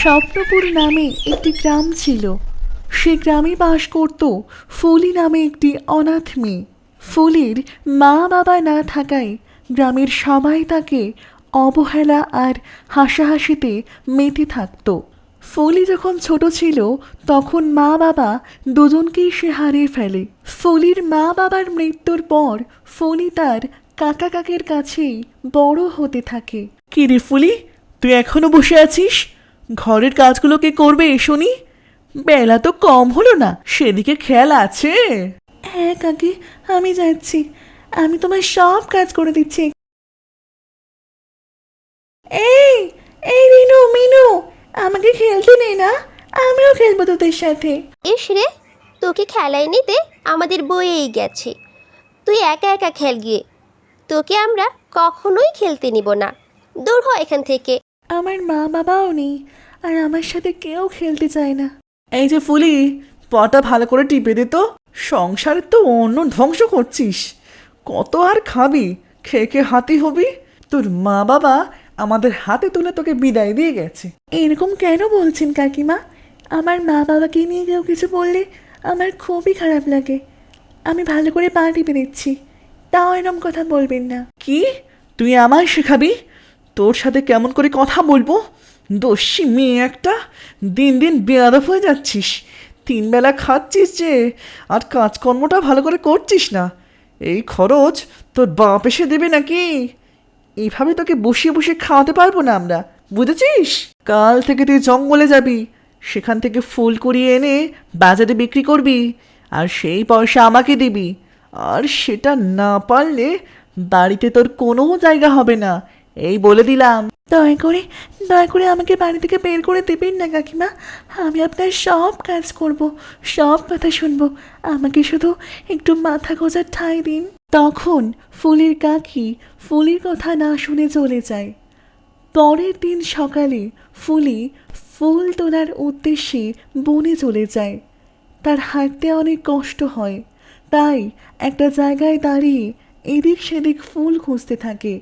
স্বপ্নপুর নামে একটি গ্রাম ছিল। সে গ্রামে বাস করত ফুলি নামে একটি অনাথ মেয়ে। ফুলির মা বাবা না থাকায় গ্রামের সবাই তাকে অবহেলা আর হাসাহাসিতে মেতে থাকতো। ফলি যখন ছোট ছিল, তখন মা বাবা দুজনকেই সে হারিয়ে ফেলে। ফলির মা বাবার মৃত্যুর পর ফলি তার কাকা কাকের কাছেই বড় হতে থাকে। কি রে ফুলি, তুই এখনও বসে আছিস? ঘরের কাজগুলো কে করবে শুনি? বেলা তো কম হলো না সেদিকে খেয়াল আছে? হ্যাঁ কাকি আমি যাচ্ছি। আমি তোমার সব কাজ করে দিচ্ছি। এই এই রিনু মিনু আমাকে খেলতে নেই না আমিও খেলব তোদের সাথে। ইস রে তোকে খেলায় নিতে আমাদের বইয়েই গেছে। তুই একা একা খেল গিয়ে। তোকে আমরা কখনোই খেলতে নিব না। দূর হ এখান থেকে। আমার মা বাবাও নেই আর আমার সাথে কেউ খেলতে চায় না। এই যে ফুলি পটা ভালো করে টিপে দে তো। সংসারে তো অন্য ধ্বংস করছিস। কত আর খাবি? খেয়ে খেয়ে হাতি হবি? তোর মা বাবা আমাদের হাতে তুলে তোকে বিদায় দিয়ে গেছে। এরকম কেন বলছেন কাকিমা? আমার মা বাবাকে নিয়ে কেউ কিছু বললে আমার খুবই খারাপ লাগে। আমি ভালো করে পা টিপে দিচ্ছি। তাও এরকম কথা বলবেন না। কি? তুই আমায় শেখাবি? তোর সাথে কেমন করে কথা বলব? দস্যি মেয়ে একটা, দিন দিন বেয়াদব হয়ে যাচ্ছিস। তিন বেলা খাচ্ছিস যে, আর কাজকর্মটা ভালো করে করছিস না। এই খরচ তোর বাপ এসে দেবে নাকি? এইভাবে তোকে বসিয়ে বসিয়ে খাওয়াতে পারব না আমরা, বুঝেছিস? কাল থেকে তুই জঙ্গলে যাবি, সেখান থেকে ফুল কুড়িয়ে এনে বাজারে বিক্রি করবি, আর সেই পয়সা আমাকে দিবি। আর সেটা না পারলে বাড়িতে তোর কোনো জায়গা হবে না এই বলে দিলাম। দয়া করে দয়া করে আমাকে বাড়ি থেকে বের করে দেবেন না, কাকিমা। আমি আপনার সব কাজ করব, সব কথা শুনব। আমাকে শুধু একটু মাথা গোজার ঠাঁই দিন। তখন ফুলের কাকি ফুলের কথা না শুনে চলে যায়। পরের দিন সকালে ফুলি ফুল তোলার উদ্দেশ্যে বনে চলে যায়। তার হাঁটতে অনেক কষ্ট হয়। তাই একটা জায়গায় দাঁড়িয়ে এদিক সেদিক ফুল খুঁজতে থাকে।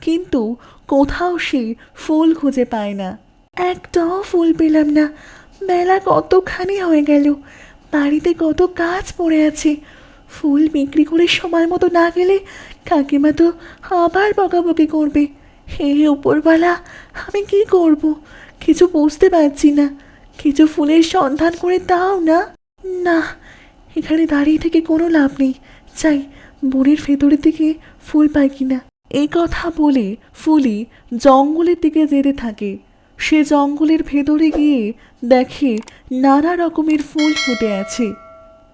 কিন্তু কোথাও সে ফুল খুঁজে পায় না। একটাও ফুল পেলাম না। বেলা কতখানি হয়ে গেল। বাড়িতে কত কাজ পড়ে আছে। ফুল বিক্রি করে সময় মতো না গেলে কাকিমা তো আবার বকাবকি করবে। হে উপরওয়ালা, আমি কি করব? কিছু বুঝতে পারছি না। কিছু ফুলের সন্ধান করে দাও না। না, এখানে দাঁড়িয়ে থেকে কোনো লাভ নেই। চাই বনের ভেতরের দিকে ফুল পাই কিনা। এই কথা বলে ফুলি জঙ্গলের দিকে যেতে থাকে। সে জঙ্গলের ভেতরে গিয়ে দেখে নানা রকমের ফুল ফুটে আছে।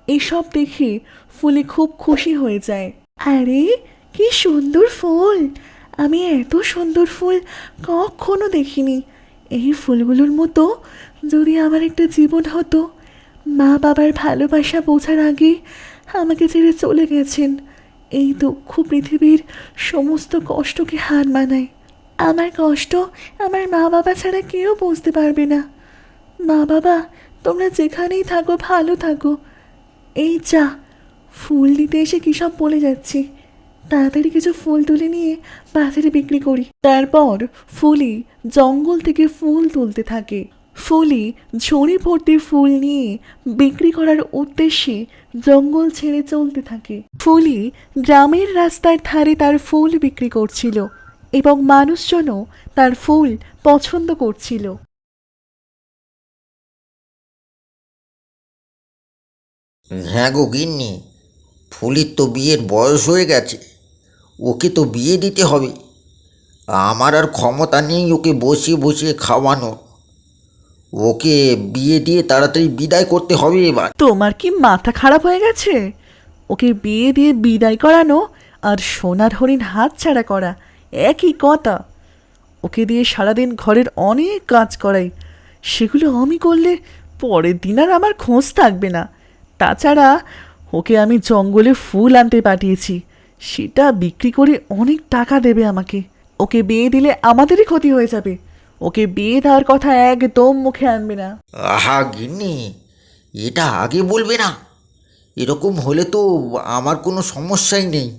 এসব দেখে ফুলি খুব খুশি হয়ে যায়। আরে, কি সুন্দর ফুল! আমি এত সুন্দর ফুল কখনো দেখিনি। এই ফুলগুলোর মতো যদি আমার একটা জীবন হতো মা বাবার ভালোবাসা বোঝার আগে আমাকে ছেড়ে চলে গেছেন। এই দুঃখ পৃথিবীর সমস্ত কষ্টকে হার মানায়। আমার কষ্ট আমার মা বাবা ছাড়া কেউ বুঝতে পারবে না। মা বাবা তোমরা যেখানেই থাকো, ভালো থাকো। এই যা, ফুল দিতে এসে কী সব বলে যাচ্ছি? তাড়াতাড়ি কিছু ফুল তুলে নিয়ে বাজারে বিক্রি করি। তারপর ফুলি জঙ্গল থেকে ফুল তুলতে থাকে। ফুলি ঝুড়ি ভর্তি ফুল নিয়ে বিক্রি করার উদ্দেশ্যে জঙ্গল ছেড়ে চলতে থাকে। ফুলি গ্রামের রাস্তার ধারে তার ফুল বিক্রি করছিল এবং মানুষজনও তার ফুল পছন্দ করছিল। হ্যাঁ গো গিন্নি, ফুলির তো বিয়ের বয়স হয়ে গেছে, ওকে তো বিয়ে দিতে হবে। আমার আর ক্ষমতা নেই ওকে বসিয়ে বসিয়ে খাওয়ানো ওকে বিয়ে দিয়ে তাড়াতাড়ি বিদায় করতে হবে এবার। তোমার কি মাথা খারাপ হয়ে গেছে? ওকে বিয়ে দিয়ে বিদায় করানো আর সোনার হরিণ হাত ছাড়া করা, একই কথা। ওকে দিয়ে সারাদিন ঘরের অনেক কাজ করাই, সেগুলো আমি করলে পরের দিন আর আমার খোঁজ থাকবে না। তাছাড়া ওকে আমি জঙ্গলে ফুল আনতে পাঠিয়েছি, সেটা বিক্রি করে অনেক টাকা দেবে আমাকে। ওকে বিয়ে দিলে আমাদেরই ক্ষতি হয়ে যাবে। ওকে বিয়ে দেওয়ার কথা একদম মুখে আনবে না। আহা গিন্নি এটা আগে বলবে না। এরকম হলে তো আমার কোনো সমস্যাই নেই।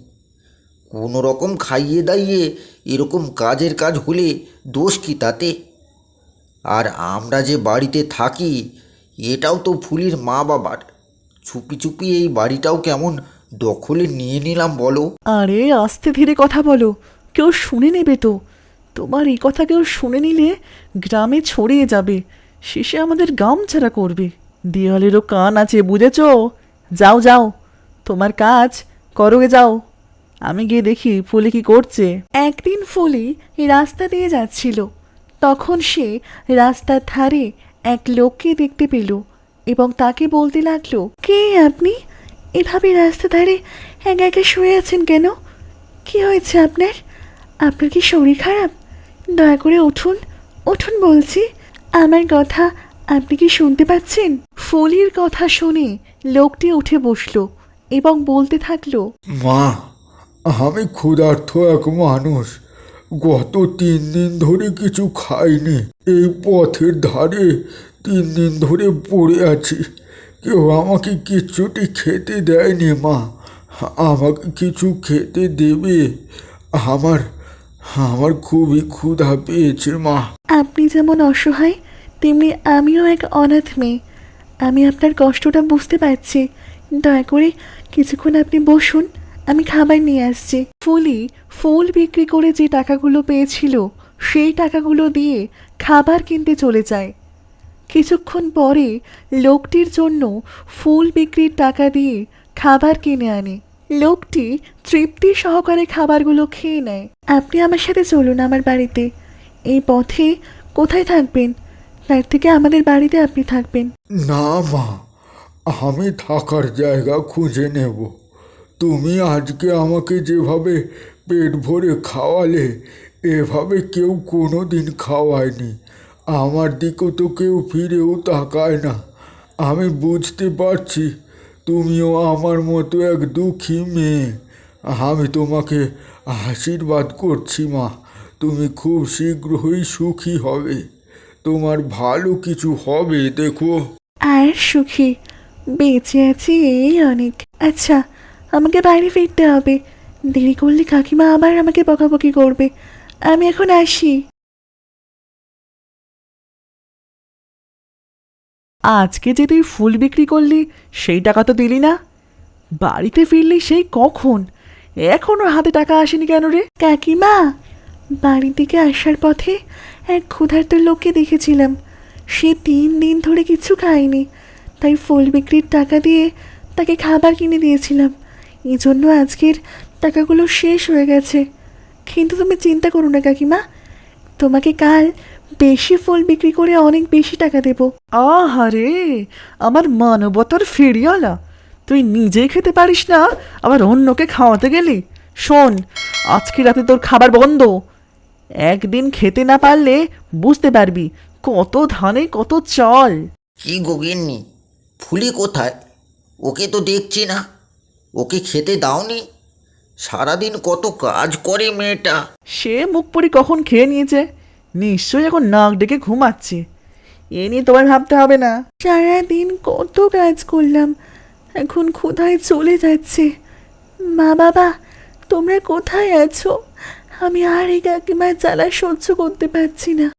কোনো রকম খাইয়ে দাইয়ে এরকম কাজের কাজ হলে দোষ কি তাতে? আর আমরা যে বাড়িতে থাকি এটাও তো ফুলির মা বাবার। চুপি চুপি এই বাড়িটাও কেমন দখলে নিয়ে নিলাম বলো। আরে আস্তে ধীরে কথা বলো কেউ শুনে নেবে তো। তোমার এই কথা কেউ শুনে নিলে গ্রামে ছড়িয়ে যাবে। শেষে আমাদের গাম ছাড়া করবে। দেওয়ালেরও কান আছে, বুঝেছ? যাও যাও। তোমার কাজ করোগে যাও। আমি গিয়ে দেখি ফুলি কি করছে। একদিন ফুলি রাস্তা দিয়ে যাচ্ছিল। তখন সে রাস্তার ধারে এক লোককে দেখতে পেল এবং তাকে বলতে লাগল, কে আপনি? এভাবে রাস্তা ধারে একা একা শুয়ে আছেন কেন? কি হয়েছে আপনার? আপনার কি শরীর খারাপ? দয়া করে উঠুন উঠুন বলছি। আমার কথা আপনি কি শুনতে পাচ্ছেন? ফলির কথা শুনে লোকটি উঠে বসল এবং বলতে থাকল, মা, আমি ক্ষুধার্ত এক মানুষ। গত তিন দিন ধরে কিছু খাইনি। এই পথের ধারে তিন দিন ধরে পড়ে আছি। কেউ আমাকে কিচ্ছুটি খেতে দেয়নি মা। আমাকে কিছু খেতে দেবে। আমার আমার খুবই ক্ষুধা পেয়েছে, মা। আপনি যেমন অসহায়, তেমনি আমিও এক অনাথ মেয়ে। আমি আপনার কষ্টটা বুঝতে পারছি। দয়া করে কিছুক্ষণ আপনি বসুন, আমি খাবার নিয়ে আসছি। ফুলি, ফুল বিক্রি করে যে টাকাগুলো পেয়েছিল, সেই টাকাগুলো দিয়ে খাবার কিনতে চলে যায়। কিছুক্ষণ পরে লোকটির জন্য ফুল বিক্রির টাকা দিয়ে খাবার কিনে আনে। লোকটি তৃপ্তি সহকারে খাবারগুলো খেয়ে নেয়। আপনি আমার সাথে চলুন আমার বাড়িতে। এই পথে কোথায় থাকবেন? তার থেকে আমাদের বাড়িতে আপনি থাকবেন। না মা, আমি থাকার জায়গা খুঁজে নেব। তুমি আজকে আমাকে যেভাবে পেট ভরে খাওয়ালে, এভাবে কেউ কোনো দিন খাওয়ায়নি। আমার দিকেও তো কেউ ফিরেও তাকায় না। আমি বুঝতে পারছি তুমিও আমার মতো এক দুঃখী মেয়ে। আমি তোমাকে আশীর্বাদ করছি, মা। তুমি খুব শীঘ্রই সুখী হবে। তোমার ভালো কিছু হবে, দেখো। আর সুখী? বেঁচে আছি এই অনেক। আচ্ছা আমাকে বাইরে ফিরতে হবে। দেরি করলে কাকিমা আবার আমাকে বকাবকি করবে। আমি এখন আসি। আজকে যে তুই ফুল বিক্রি করলি, সেই টাকা তো দিলি না। বাড়িতে ফিরলি সেই কখন? এখনও হাতে টাকা আসেনি কেন রে? কাকিমা বাড়ি থেকে আসার পথে এক ক্ষুধার্ত লোককে দেখেছিলাম। সে তিন দিন ধরে কিছু খায়নি। তাই ফুল বিক্রির টাকা দিয়ে তাকে খাবার কিনে দিয়েছিলাম। এই জন্য আজকের টাকাগুলো শেষ হয়ে গেছে। কিন্তু তুমি চিন্তা করো না, কাকিমা। তোমাকে কাল বেশি ফুল বিক্রি করে অনেক বেশি টাকা দেব। আহারে আমার মানবতার ফেরিয়ালা তুই নিজেই খেতে পারিস না আবার অন্যকে খাওয়াতে গেলি? শোন আজকে রাতে তোর খাবার বন্ধ। একদিন খেতে না পারলে বুঝতে পারবি কত ধানে কত চাল। কি গোগিন্নি ফুলি কোথায়? ওকে তো দেখছি না। ওকে খেতে দাওনি? সারাদিন কত কাজ করে মেয়েটা। সে মুখ পরি কখন খেয়ে নিয়েছে? নিশ্চয়ই এখন নাক ডেকে ঘুমাচ্ছে। এ নিয়ে তোমার ভাবতে হবে না। সারাদিন কত কাজ করলাম এখন ক্ষুধায় চলে যাচ্ছে। মা বাবা তোমরা কোথায় আছো? আমি আর এই কাকিমার জ্বালা সহ্য করতে পারছি না।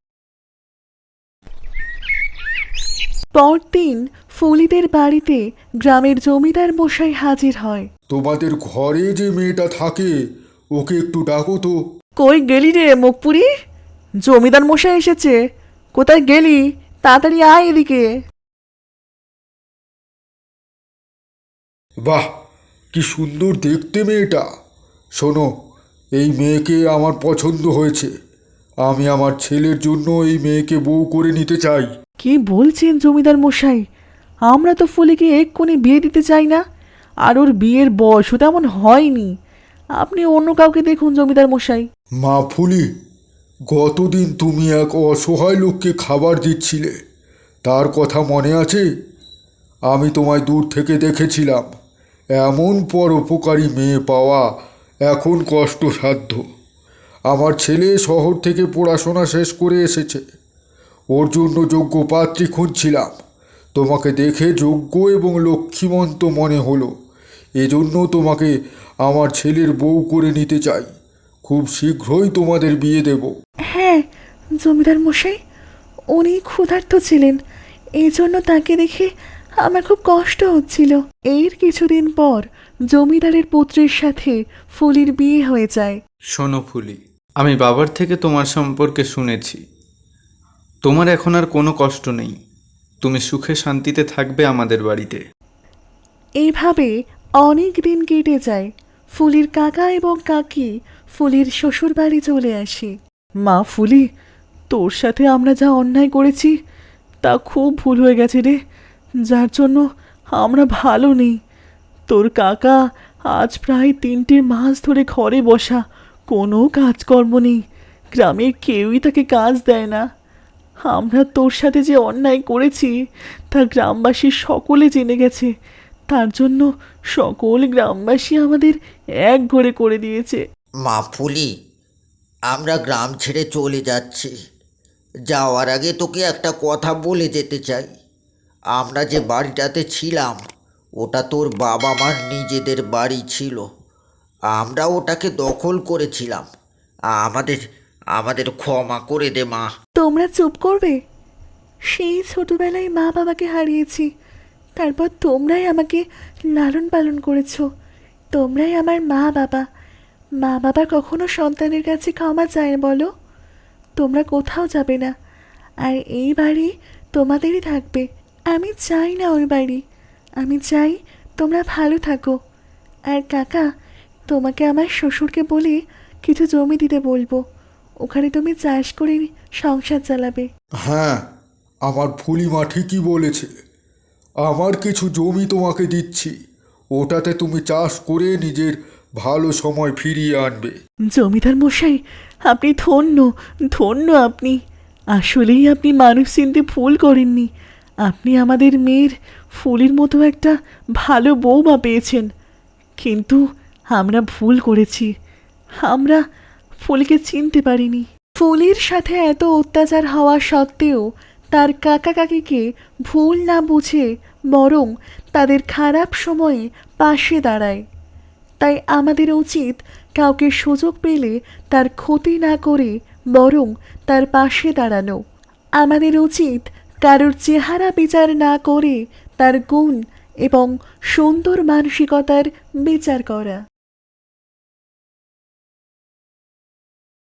পরদিন ফলিদের বাড়িতে গ্রামের জমিদার মশাই হাজির হয়। তোমাদের ঘরে যে মেয়েটা থাকে ওকে একটু ডাকো তো। কই গেলি রে মুখপুরি? জমিদার মশাই এসেছে। কোথায় গেলি? তাড়াতাড়ি আয় এদিকে। বাহ কি সুন্দর দেখতে মেয়েটা। শোনো এই মেয়েকে আমার পছন্দ হয়েছে। আমি আমার ছেলের জন্য এই মেয়েকে বউ করে নিতে চাই। কি বলছেন জমিদার মশাই? আমরা তো ফুলিকে এক্ষুনি বিয়ে দিতে চাই না। আর ওর বিয়ের বয়সও তেমন হয়নি। আপনি অন্য কাউকে দেখুন জমিদার মশাই। মা ফুলি গতদিন তুমি এক অসহায় লোককে খাবার দিচ্ছিলে। তার কথা মনে আছে? আমি তোমায় দূর থেকে দেখেছিলাম। এমন পরোপকারী মেয়ে পাওয়া এখন কষ্টসাধ্য। আমার ছেলে শহর থেকে পড়াশোনা শেষ করে এসেছে। ওর জন্য যোগ্য পাত্রী খুঁজছিলাম। তোমাকে দেখে যোগ্য এবং লক্ষ্মীমন্ত মনে হলো। এজন্য তোমাকে আমার ছেলের বউ করে নিতে চাই। খুব শীঘ্রই তোমাদের বিয়ে দেব। জমিদার মশাই উনি ক্ষুধার্ত ছিলেন। এই জন্য তাকে দেখে আমার খুব কষ্ট হচ্ছিল। এর কিছুদিন পর জমিদারের পুত্রের সাথে ফুলির বিয়ে হয়ে যায়। শোনো ফুলি আমি বাবার থেকে তোমার সম্পর্কে শুনেছি। তোমার এখন আর কোনো কষ্ট নেই। তুমি সুখে শান্তিতে থাকবে আমাদের বাড়িতে। এইভাবে অনেক দিন কেটে যায়। ফুলির কাকা এবং কাকি ফুলির শ্বশুর বাড়ি চলে আসে। মা ফুলি তোর সাথে আমরা যা অন্যায় করেছি, তা খুব ভুল হয়ে গেছে রে। যার জন্য আমরা ভালো নেই। তোর কাকা আজ প্রায় তিনটে মাস ধরে ঘরে বসা, কোনো কাজকর্ম নেই। গ্রামের কেউই তাকে কাজ দেয় না। আমরা তোর সাথে যে অন্যায় করেছি, তা গ্রামবাসী সকলে জেনে গেছে। তার জন্য সকল গ্রামবাসী আমাদের এক ঘরে করে দিয়েছে। মা ফুলি, আমরা গ্রাম ছেড়ে চলে যাচ্ছি। যাওয়ার আগে তোকে একটা কথা বলে যেতে চাই। আমরা যে বাড়িটাতে ছিলাম, ওটা তোর বাবা মার নিজেদের বাড়ি ছিল। আমরা ওটাকে দখল করেছিলাম। আমাদের আমাদের ক্ষমা করে দে, মা। তোমরা চুপ করবে? সেই ছোটবেলায় মা বাবাকে হারিয়েছি। তারপর তোমরাই আমাকে লালন পালন করেছ। তোমরাই আমার মা বাবা মা বাবা কখনো সন্তানের কাছে ক্ষমা চায় বলো। তোমরা কোথাও যাবে না। আর এই বাড়ি তোমাদেরই থাকবে। আমি চাই না ওই বাড়ি। আমি চাই তোমরা ভালো থাকো। আর কাকা, তোমাকে আমার শ্বশুরকে বলে কিছু জমি দিতে বলব। ওখানে তুমি চাষ করে সংসার চালাবে। হ্যাঁ আমার ফুলিমা ঠিকই বলেছে। আমার কিছু জমি তোমাকে দিচ্ছি। ওটাতে তুমি চাষ করে নিজের ভালো সময় ফিরিয়ে আনবে। জমিদার মশাই, আপনি ধন্য ধন্য আপনি। আসলেই আপনি মানুষ চিনতে ভুল করেননি। আপনি আমাদের মেয়ের ফুলের মতো একটা ভালো বৌমা পেয়েছেন। কিন্তু আমরা ভুল করেছি। আমরা ফুলকে চিনতে পারিনি। ফুলের সাথে এত অত্যাচার হওয়া সত্ত্বেও তার কাকা কাকিকে ভুল না বুঝে বরং তাদের খারাপ সময়ে পাশে দাঁড়ায়। তাই আমাদের উচিত কাউকে সুযোগ পেলে তার ক্ষতি না করে বরং তার পাশে দাঁড়ানো। আমাদের উচিত কারোর চেহারা বিচার না করে তার গুণ এবং সুন্দর মানসিকতার বিচার করা।